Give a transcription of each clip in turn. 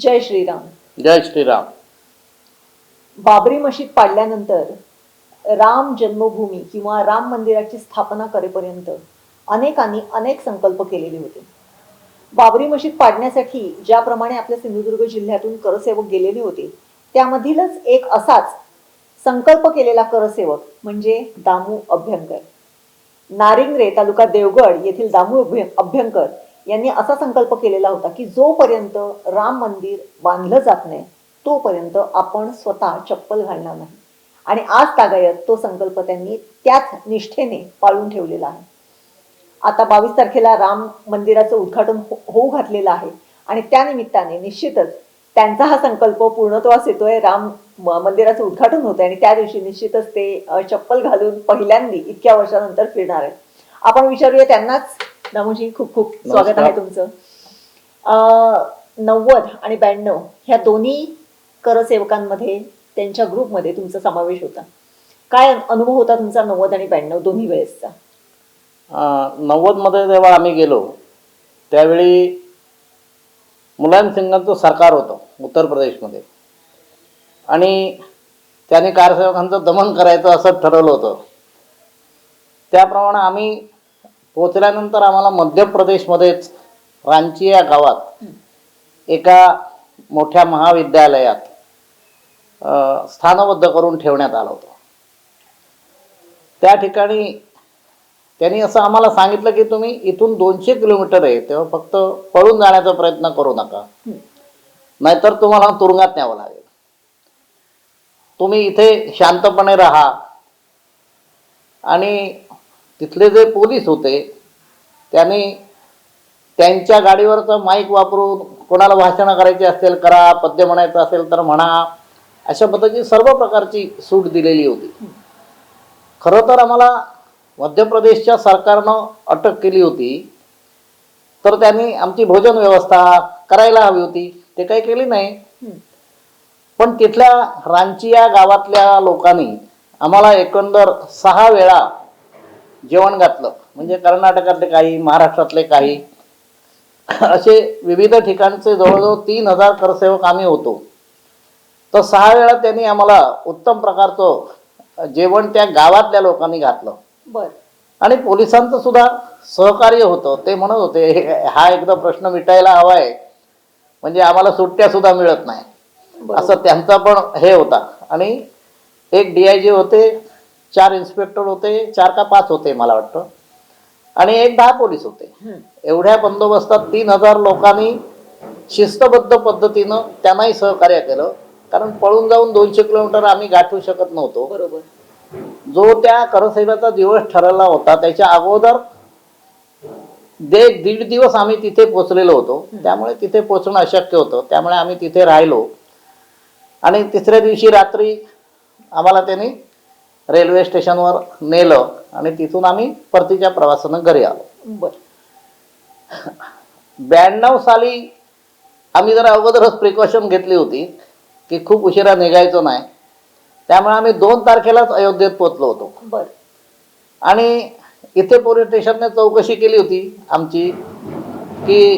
जय श्रीराम. जय श्रीराम. बाबरी मशीद पाडल्यानंतर राम जन्मभूमी किंवा राम मंदिराची स्थापना करेपर्यंत अनेकांनी अनेक संकल्प केलेले होते. बाबरी मशीद पाडण्यासाठी ज्याप्रमाणे आपल्या सिंधुदुर्ग जिल्ह्यातून करसेवक गेलेले होते त्यामधीलच एक असाच संकल्प केलेला करसेवक म्हणजे दामू अभ्यंकर. नारिंगरे तालुका देवगड येथील दामू अभ्य- अभ्यंकर यांनी असा संकल्प केलेला होता की जोपर्यंत राम मंदिर बांधलं जात नाही तोपर्यंत आपण स्वतः चप्पल घालणार नाही. आणि आज तागायत तो संकल्प त्यांनी त्याच निष्ठेने पाळून ठेवलेला आहे. आता बावीस तारखेला राम मंदिराचं उद्घाटन हो- होऊ घातलेलं आहे. आणि त्या निमित्ताने निश्चितच त्यांचा हा संकल्प पूर्णत्वास येतोय. राम मंदिराचं उद्घाटन होतं आणि त्या दिवशी निश्चितच ते चप्पल घालून पहिल्यांदी इतक्या वर्षानंतर फिरणार आहेत. आपण विचारूया त्यांनाच दामोजी खूप खूप स्वागत आहे. तुमचं. नव्वद आणि ब्याण्णव ह्या दोन्ही करसेवकांमध्ये त्यांच्या ग्रुपमध्ये तुमचा समावेश होता. काय अनुभव होता तुमचा नव्वद आणि ब्याण्णव दोन्ही वेळेसचा? नव्वदमध्ये जेव्हा आम्ही गेलो त्यावेळी मुलायम सिंगांचं सरकार होतं उत्तर प्रदेशमध्ये. आणि त्यांनी कारसेवकांचं दमन करायचं असं ठरवलं होतं. त्याप्रमाणे आम्ही पोचल्यानंतर आम्हाला मध्य प्रदेशमध्येच रांची या गावात एका मोठ्या महाविद्यालयात स्थानबद्ध करून ठेवण्यात आलं होतं. त्या ठिकाणी त्यांनी असं आम्हाला सांगितलं की तुम्ही इथून दोनशे किलोमीटर आहे तेव्हा फक्त पळून जाण्याचा प्रयत्न करू नका. नाहीतर तुम्हाला तुरुंगात न्यावं लागेल. तुम्ही इथे शांतपणे राहा. आणि तिथले जे पोलीस होते त्यांनी त्यांच्या गाडीवरचं माईक वापरून कोणाला भाषणं करायची असेल करा पद्य म्हणायचं असेल तर म्हणा अशा पद्धतीची सर्व प्रकारची सूट दिलेली होती. खरं तर आम्हाला मध्य प्रदेशच्या सरकारनं अटक केली होती तर त्यांनी आमची भोजन व्यवस्था करायला हवी होती ते काही केली नाही. पण तिथल्या रांची या गावातल्या लोकांनी आम्हाला एकंदर सहा वेळा जेवण घातलं. म्हणजे कर्नाटकातले काही महाराष्ट्रातले काही असे विविध ठिकाणचे जवळजवळ तीन हजार करसेवक आम्ही होतो. तर सहा वेळा त्यांनी आम्हाला उत्तम प्रकारचं जेवण त्या गावातल्या लोकांनी घातलं. बर. आणि पोलिसांचं सुद्धा सहकार्य होतं. ते म्हणत होते "हे- एकदा प्रश्न मिटायला हवा आहे म्हणजे आम्हाला सुट्ट्या सुद्धा मिळत नाही. असं त्यांचा पण हे होता. आणि एक डी आय जी होते. चार इन्स्पेक्टर होते चार का पाच होते मला वाटतं. आणि एक दहा पोलीस होते. एवढ्या बंदोबस्तात तीन हजार लोकांनी शिस्तबद्ध पद्धतीनं त्यांनाही सहकार्य केलं. कारण पळून जाऊन दोनशे किलोमीटर आम्ही गाठू शकत नव्हतो. बरोबर. जो त्या करसेवेचा दिवस ठरवला होता त्याच्या अगोदर दीड दिवस आम्ही तिथे पोचलेलो होतो. त्यामुळे तिथे पोचणं अशक्य होतं. त्यामुळे आम्ही तिथे राहिलो. आणि तिसऱ्या दिवशी रात्री आम्हाला त्यांनी रेल्वे स्टेशनवर नेलं आणि तिथून आम्ही परतीच्या प्रवासानं घरी आलो. बर. ब्याण्णव साली आम्ही जरा अगोदरच प्रिकॉशन घेतली होती की खूप उशिरा निघायचो नाही. त्यामुळे आम्ही दोन तारखेलाच अयोध्येत पोचलो होतो. बर. आणि इथे पोलीस स्टेशनने चौकशी केली होती आमची की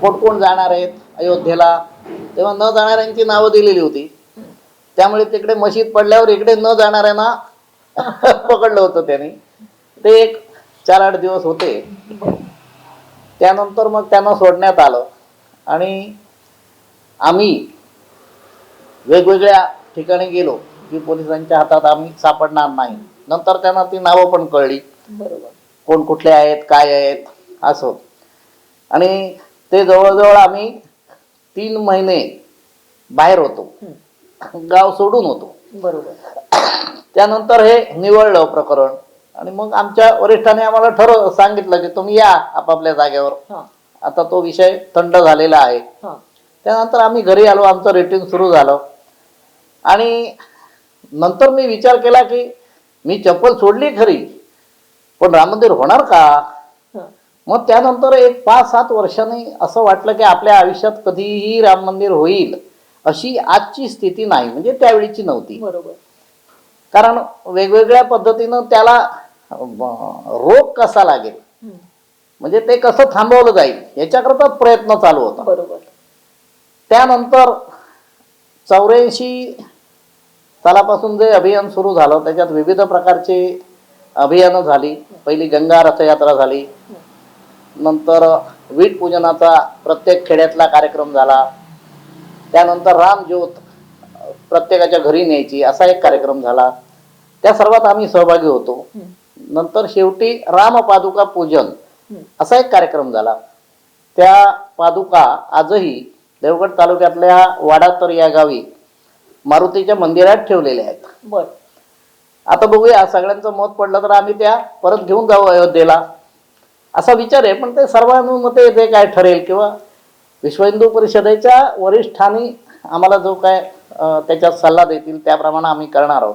कोण कोण जाणार आहेत अयोध्येला. तेव्हा न जाणाऱ्यांची नावं दिलेली होती. त्यामुळे तिकडे मशीद पडल्यावर इकडे न जाणाऱ्यांना पकडलं होतं त्यांनी. ते एक चार आठ दिवस होते. त्यानंतर मग त्यांना सोडण्यात आलं. आणि आम्ही वेगवेगळ्या ठिकाणी गेलो की पोलिसांच्या हातात आम्ही सापडणार नाही. नंतर त्यांना ती नावं पण कळली. बरोबर. कोण कुठले आहेत काय आहेत असं. आणि ते जवळजवळ आम्ही तीन महिने बाहेर होतो. गाव सोडून होतो. बरोबर. त्यानंतर हे निवळलं प्रकरण. आणि मग आमच्या वरिष्ठांनी आम्हाला ठरव सांगितलं की तुम्ही या आपापल्या जागेवर. आता तो विषय थंड झालेला आहे. त्यानंतर आम्ही घरी आलो आमचं रेटिंग सुरू झालं. आणि नंतर मी विचार केला की मी चप्पल सोडली खरी पण राम मंदिर होणार का? मग त्यानंतर एक पाच सात वर्षांनी असं वाटलं की आपल्या आयुष्यात कधीही राम मंदिर होईल. अशी आजची स्थिती नाही म्हणजे त्यावेळीची नव्हती. बरोबर. कारण वेगवेगळ्या पद्धतीनं त्याला रोग कसा लागेल. म्हणजे ते कसं थांबवलं जाईल? याच्याकरता प्रयत्न चालू होता. बरोबर. त्यानंतर चौऱ्याऐंशी सालापासून जे अभियान सुरू झालं त्याच्यात विविध प्रकारचे अभियानं झाली. पहिली गंगा रथयात्रा झाली. नंतर वीट पूजनाचा प्रत्येक खेड्यातला कार्यक्रम झाला. त्यानंतर रामज्योत प्रत्येकाच्या घरी न्यायची असा एक कार्यक्रम झाला. त्या सर्वात आम्ही सहभागी होतो. नंतर शेवटी राम पादुका पूजन. असा एक कार्यक्रम झाला. त्या पादुका आजही देवगड तालुक्यातल्या वाडातर या गावी मारुतीच्या मंदिरात ठेवलेल्या आहेत. बर. आता बघूया सगळ्यांचं मत पडलं तर आम्ही त्या परत घेऊन जाऊ अयोध्येला. असा विचार आहे पण ते सर्वानुमते जे काय ठरेल किंवा विश्व हिंदू परिषदेच्या वरिष्ठांनी आम्हाला जो काय त्याच्यात सल्ला देतील त्याप्रमाणे आम्ही करणार आहोत.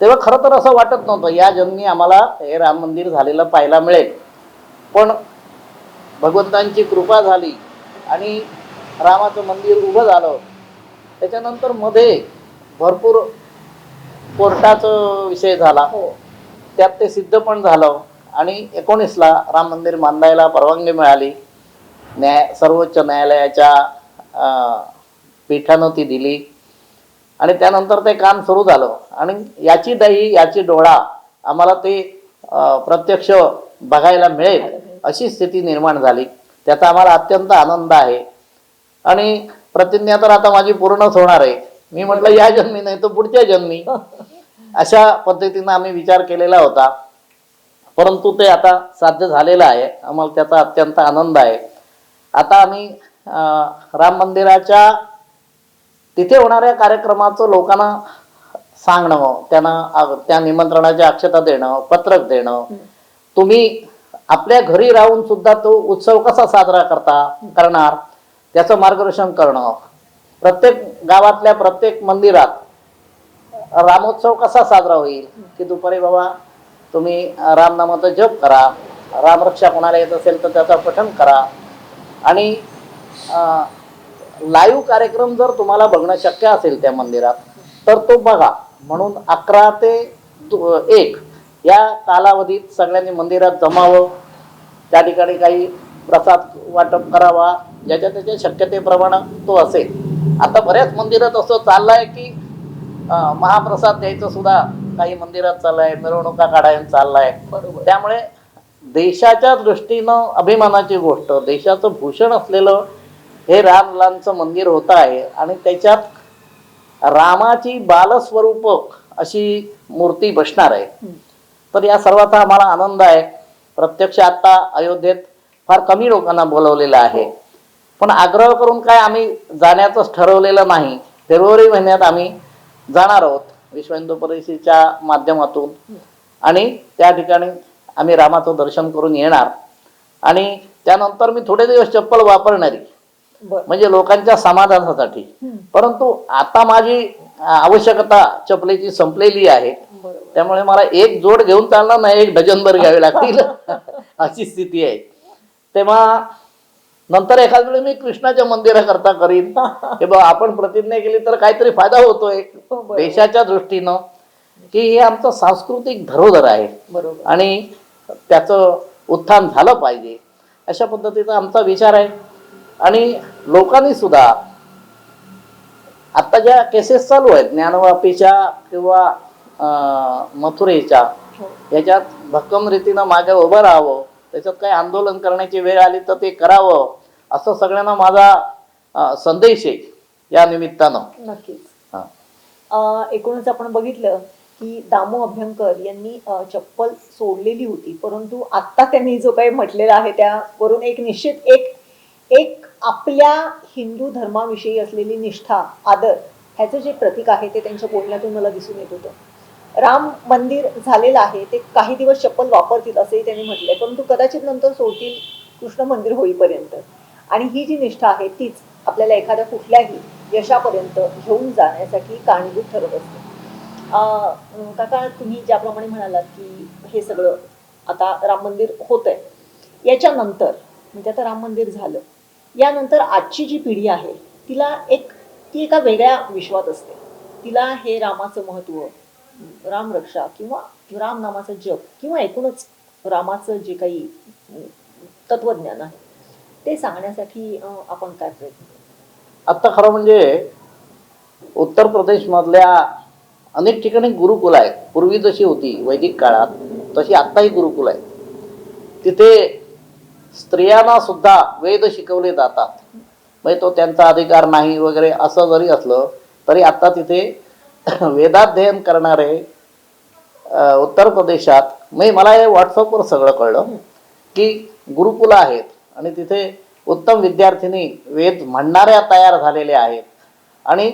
तेव्हा खरं तर असं वाटत नव्हतं या जन्मी आम्हाला हे राम मंदिर झालेलं पाहायला मिळेल. पण भगवंतांची कृपा झाली आणि रामाचं मंदिर उभं झालं. त्याच्यानंतरमध्ये भरपूर कोर्टाचं विषय झाला. हो. त्यात ते सिद्ध पण झालं आणि एकोणीसला राम मंदिर बांधायला परवानगी मिळाली. न्याय सर्वोच्च न्यायालयाच्या पीठानं ती दिली. आणि त्यानंतर ते काम सुरू झालं. आणि याची दही याची डोळा आम्हाला ते प्रत्यक्ष बघायला मिळेल अशी स्थिती निर्माण झाली. त्याचा आम्हाला अत्यंत आनंद आहे. आणि प्रतिज्ञा तर आता माझी पूर्णच होणार आहे. मी म्हटलं या जन्मी नाही तर पुढच्या जन्मी. अशा पद्धतीनं आम्ही विचार केलेला होता. परंतु ते आता साध्य झालेलं आहे. आम्हाला त्याचा अत्यंत आनंद आहे. आता आम्ही राम मंदिराच्या तिथे होणाऱ्या कार्यक्रमाचं लोकांना सांगणं त्यांना त्या निमंत्रणाच्या अक्षता देणं पत्रक देणं. तुम्ही आपल्या घरी राहून सुद्धा तो उत्सव कसा साजरा करता करणार त्याचं मार्गदर्शन करणं. प्रत्येक गावातल्या प्रत्येक मंदिरात रामोत्सव कसा साजरा होईल की दुपारी बाबा तुम्ही रामनामाचा जप करा रामरक्षा कोणाला येत असेल तर त्याचं पठण करा. आणि लाईव्ह कार्यक्रम जर तुम्हाला बघणं शक्य असेल त्या मंदिरात तर तो बघा. म्हणून अकरा ते दो- एक या कालावधीत सगळ्यांनी मंदिरात जमावं. त्या ठिकाणी काही प्रसाद वाटप करावा. ज्याच्या त्याच्या शक्यतेप्रमाणे तो असेल. आता बऱ्याच मंदिरात असं चाललंय की अं, महाप्रसाद द्यायचं सुद्धा काही मंदिरात चाललंय मिरवणुका काढायला चाललाय. बरोबर. त्यामुळे देशाच्या दृष्टीनं अभिमानाची गोष्ट. देशाचं भूषण असलेलं हे रामलांचं मंदिर होत आहे आणि त्याच्यात रामाची बालस्वरूप अशी मूर्ती बसणार आहे. हं. तर या सर्वाचा आम्हाला आनंद आहे. प्रत्यक्ष आता अयोध्येत फार कमी लोकांना बोलवलेलं आहे. पण आग्रह करून काय आम्ही जाण्याचंच ठरवलेलं नाही. फेब्रुवारी महिन्यात आम्ही जाणार आहोत विश्व हिंदू परिषदेच्या माध्यमातून. आणि त्या ठिकाणी आम्ही रामाचं दर्शन करून येणार. आणि त्यानंतर मी थोडे दिवस चप्पल वापरणारी. म्हणजे लोकांच्या समाधानासाठी. परंतु आता माझी आवश्यकता चपलेची संपलेली आहे. त्यामुळे मला एक जोड घेऊन चालणार नाही एक डझनभर घ्यावे लागतील. अशी स्थिती आहे. तेव्हा नंतर एखाद वेळी मी कृष्णाच्या मंदिराकरता करीन. हे बघ आपण प्रतिज्ञा केली तर काहीतरी फायदा होतोय. हो. देशाच्या दृष्टीनं. की हे आमचं सांस्कृतिक धरोधर आहे. आणि त्याचं उत्थान झालं पाहिजे. अशा पद्धतीचा आमचा विचार आहे. आणि लोकांनी सुद्धा आता ज्या केसेस चालू आहेत ज्ञानवापीच्या किंवा मथुरेच्या हो. याच्यात भक्कम रीतीनं मागे उभं राहावं त्याच्यात काही आंदोलन करण्याची वेळ आली तर ते करावं असं सगळ्यांना माझा संदेश आहे या निमित्तानं. नक्कीच. एकूणच आपण बघितलं की दामो अभ्यंकर यांनी चप्पल सोडलेली होती. परंतु आत्ता त्यांनी जो काही म्हटलेला आहे त्यावरून एक निश्चित एक एक आपल्या हिंदू धर्माविषयी असलेली निष्ठा आदर ह्याचं जे प्रतीक आहे ते त्यांच्या बोलण्यातून मला दिसून येत होतं. राम मंदिर झालेलं आहे ते काही दिवस चप्पल वापरतील असंही त्यांनी म्हटलंय. परंतु कदाचित नंतर सोडतील कृष्ण मंदिर होईपर्यंत. आणि ही जी निष्ठा आहे तीच आपल्याला एखाद्या कुठल्याही यशापर्यंत घेऊन जाण्यासाठी कारणीभूत ठरत असते. काका तुम्ही ज्याप्रमाणे म्हणालात की हे सगळं आता राम मंदिर होत आहे याच्यानंतर म्हणजे आता राम मंदिर झालं. यानंतर आजची जी पिढी आहे तिला एक ती एका वेगळ्या विश्वात असते. तिला हे रामाचं महत्त्व रामरक्षा किंवा राम नामाचं जप किंवा एकूणच रामाचं जे काही तत्वज्ञान आहे ते सांगण्यासाठी आपण काय प्रयत्न आत्ता खरं म्हणजे उत्तर प्रदेशमधल्या अनेक ठिकाणी गुरुकुल आहेत. पूर्वी जशी होती वैदिक काळात तशी आत्ताही गुरुकुल आहे तिथे स्त्रियांना सुद्धा वेद शिकवले जातात. म्हणजे तो त्यांचा अधिकार नाही वगैरे असं जरी असलं तरी आत्ता तिथे वेदाध्ययन करणारे उत्तर प्रदेशात म्हणजे मला हे व्हॉट्सअपवर सगळं कळलं की गुरुकुलं आहेत. आणि तिथे उत्तम विद्यार्थिनी वेद म्हणणाऱ्या तयार झालेल्या आहेत. आणि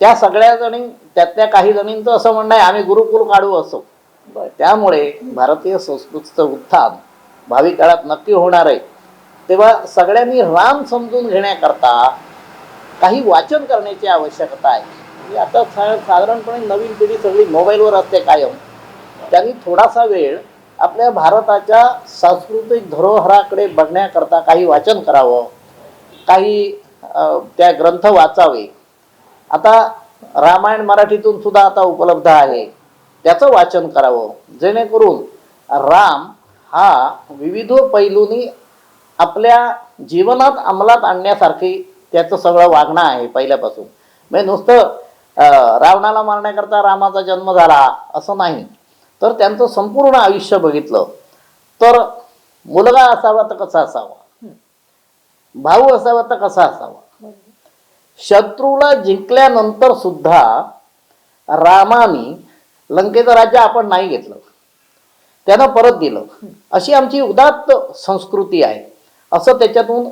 त्या सगळ्या जणी त्यातल्या काही जणींचं असं म्हणणं आहे आम्ही गुरुकुल काढू असो. त्यामुळे भारतीय संस्कृतीचं उत्थान भावी काळात नक्की होणार आहे. तेव्हा सगळ्यांनी राम समजून घेण्याकरता काही वाचन करण्याची आवश्यकता आहे. आता सा- साधारणपणे नवीन पिढी सगळी मोबाईलवर असते कायम. त्यांनी थोडासा वेळ आपल्या भारताच्या सांस्कृतिक धरोहराकडे बघण्याकरता काही वाचन करावं काही त्या ग्रंथ वाचावे. आता रामायण मराठीतून सुद्धा आता उपलब्ध आहे. त्याचं वाचन करावं. जेणेकरून राम हा विविध पैलूंनी आपल्या जीवनात अंमलात आणण्यासारखी त्याचं सगळं वागणं आहे पहिल्यापासून. म्हणजे नुसतं रावणाला मारण्याकरता रामाचा जन्म झाला असं नाही. तर त्यांचं संपूर्ण आयुष्य बघितलं. तर मुलगा असावा तर कसा असावा? भाऊ असावा तर कसा असावा? शत्रूला जिंकल्यानंतर सुद्धा रामाने लंकेचं राज्य आपण नाही घेतलं. त्यानं परत दिलं. अशी आमची उदात्त संस्कृती आहे. असं त्याच्यातून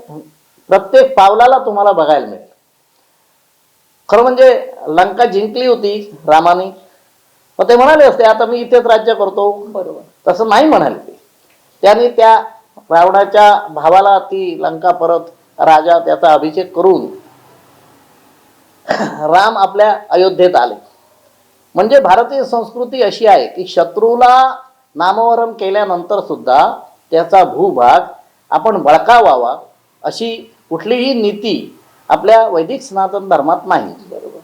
प्रत्येक पावलाला तुम्हाला बघायला मिळेल. खरं म्हणजे लंका जिंकली होती रामाने. मग ते म्हणाले असते आता मी इथेच राज्य करतो. बरोबर. तसं नाही म्हणाले ते. त्याने त्या रावणाच्या भावाला ती लंका परत राजा त्याचा अभिषेक करून राम आपल्या अयोध्येत आले. म्हणजे भारतीय संस्कृती अशी आहे की शत्रूला नामवरण केल्यानंतर सुद्धा त्याचा भूभाग आपण बळकावावा अशी कुठलीही नीती आपल्या वैदिक सनातन धर्मात नाही. बरोबर.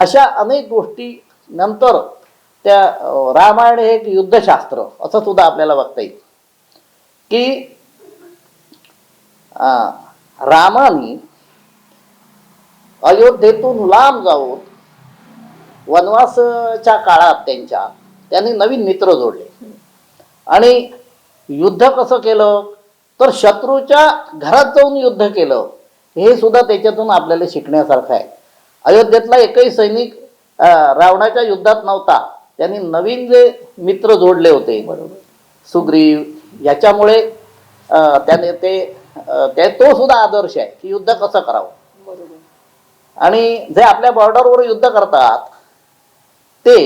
अशा अनेक गोष्टी नंतर त्या रामायण हे एक युद्धशास्त्र असं सुद्धा आपल्याला बघता येईल. की रामाने अयोध्येतून लांब जाऊन वनवासच्या काळात त्यांच्या त्यांनी नवीन मित्र जोडले. आणि युद्ध कसं केलं? तर शत्रूच्या घरात जाऊन युद्ध केलं. हे सुद्धा त्याच्यातून आपल्याला शिकण्यासारखं आहे. अयोध्येतला एकही सैनिक रावणाच्या युद्धात नव्हता. त्यांनी नवीन जे मित्र जोडले होते बरोबर. सुग्रीव याच्यामुळे त्याने ते ते सुद्धा आदर्श आहे की युद्ध कसं करावं? आणि जे आपल्या बॉर्डरवर युद्ध करतात ते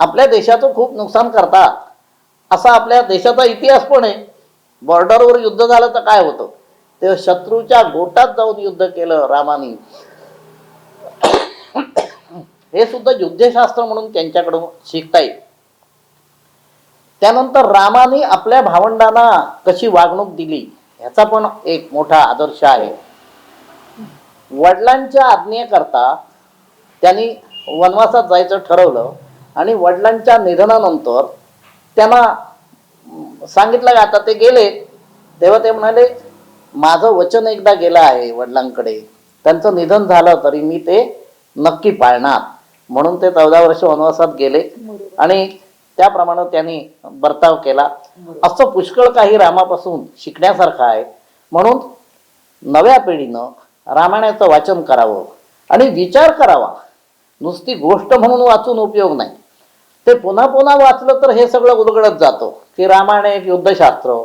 आपल्या देशाचं खूप नुकसान करतात. असा आपल्या देशाचा इतिहास पण आहे. बॉर्डरवर युद्ध झालं तर काय होतं? ते शत्रूच्या गोटात जाऊन युद्ध केलं रामाने. हे सुद्धा युद्धशास्त्र म्हणून त्यांच्याकडून शिकता येईल. त्यानंतर रामाने आपल्या भावंडांना कशी वागणूक दिली ह्याचा पण एक मोठा आदर्श आहे. वडिलांच्या आज्ञेकरता त्यांनी वनवासात जायचं ठरवलं आणि वडिलांच्या निधनानंतर त्यांना सांगितलं का आता ते गेले. तेव्हा ते म्हणाले माझं वचन एकदा गेलं आहे वडिलांकडे. त्यांचं निधन झालं तरी मी ते नक्की पाळणार. म्हणून ते चौदा वर्ष वनवासात गेले. आणि त्याप्रमाणे त्यांनी बर्ताव केला. असं पुष्कळ काही रामापासून शिकण्यासारखं आहे. म्हणून नव्या पिढीनं रामायणाचं वाचन करावं आणि विचार करावा. नुसती गोष्ट म्हणून वाचून उपयोग नाही. ते पुन्हा पुन्हा वाचलं तर हे सगळं उलगडत जातं. की रामायण एक युद्धशास्त्र.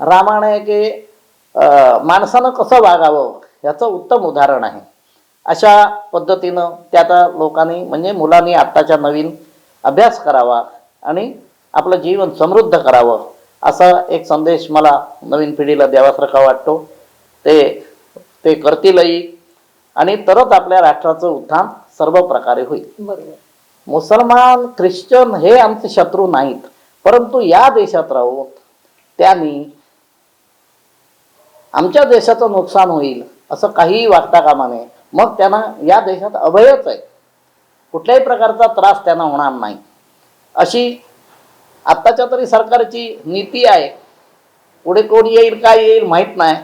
रामायण एक माणसानं कसं वागावं याचं उत्तम उदाहरण आहे. अशा पद्धतीनं त्या आता लोकांनी म्हणजे मुलांनी आत्ताच्या नवीन अभ्यास करावा आणि आपलं जीवन समृद्ध करावं. असा एक संदेश मला नवीन पिढीला द्यावासारखा वाटतो. ते ते करतीलही आणि तरच आपल्या राष्ट्राचं उत्थान सर्व प्रकारे होईल. मुसलमान ख्रिश्चन हे आमचे शत्रू नाहीत. परंतु या देशात राहून त्यांनी आमच्या देशाचं नुकसान होईल असं काहीही वागता कामा नये. मग त्यांना या देशात अभयच आहे. कुठल्याही प्रकारचा त्रास त्यांना होणार नाही. अशी आत्ताच्या तरी सरकारची नीती आहे. पुढे कोण येईल काय येईल माहीत नाही.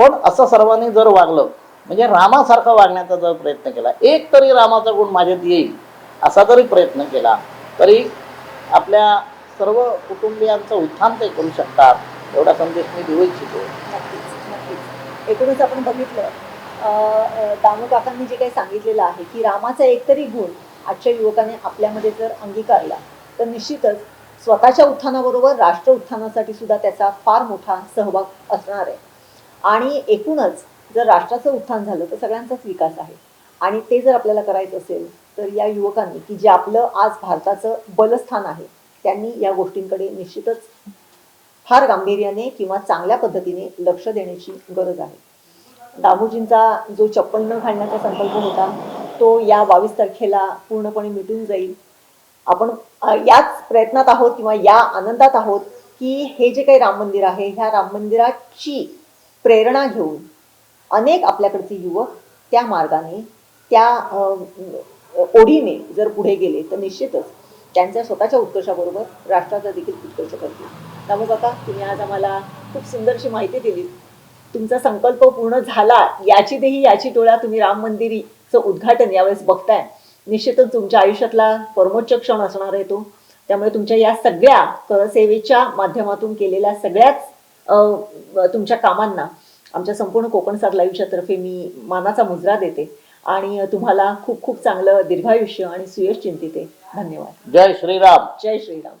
पण असं सर्वांनी जर वागलं म्हणजे रामासारखं वागण्याचा जर प्रयत्न केला एक तरी रामाचा गुण माझ्यात येईल असा जरी प्रयत्न केला तरी आपल्या सर्व कुटुंबियांचं उत्थान ते करू शकतात एवढा संदेश मी देऊ इच्छितो. नक्कीच नक्कीच. एकूणच आपण बघितलं दामू काकांनी जे काही सांगितलेलं आहे की रामाचा एकतरी गुण आजच्या युवकाने आपल्यामध्ये जर अंगीकारला तर निश्चितच स्वतःच्या उत्थानाबरोबर राष्ट्र उत्थानासाठी सुद्धा त्याचा फार मोठा सहभाग असणार आहे. आणि एकूणच जर राष्ट्राचं उत्थान झालं तर सगळ्यांचाच विकास आहे. आणि ते जर आपल्याला करायचं असेल तर या युवकांनी की जे आपलं आज भारताचं बलस्थान आहे त्यांनी या गोष्टींकडे निश्चितच फार गांभीर्याने किंवा चांगल्या पद्धतीने लक्ष देण्याची गरज आहे. दामोजींचा जो चप्पल न घालण्याचा संकल्प होता तो या बावीस तारखेला पूर्णपणे मिटून जाईल. आपण याच प्रयत्नात आहोत किंवा या आनंदात आहोत की हे जे काही राम मंदिर आहे ह्या राम मंदिराची प्रेरणा घेऊन अनेक आपल्याकडचे युवक त्या मार्गाने त्या ओढीने जर पुढे गेले तर निश्चितच त्यांच्या स्वतःच्या उत्कर्षाबरोबर राष्ट्राचा देखील उत्कर्ष करतील. त्यामुळे काका तुम्ही आज आम्हाला खूप सुंदरशी माहिती दिली. तुमचा संकल्प पूर्ण झाला याची देही याची डोळा तुम्ही राम मंदिरीचं उद्घाटन यावेळेस बघताय. निश्चितच तुमच्या आयुष्यातला परमोच्च क्षण असणार आहे तो. त्यामुळे तुमच्या या सगळ्या करसेवेच्या माध्यमातून केलेल्या सगळ्याच तुमच्या कामांना. आमच्या संपूर्ण कोकण सात लाईव्हच्या तर्फे मी मानाचा मुजरा देते आणि तुम्हाला खूप खूप चांगलं दीर्घायुष्य आणि सुयश चिंतिते. धन्यवाद. जय श्रीराम. जय श्रीराम.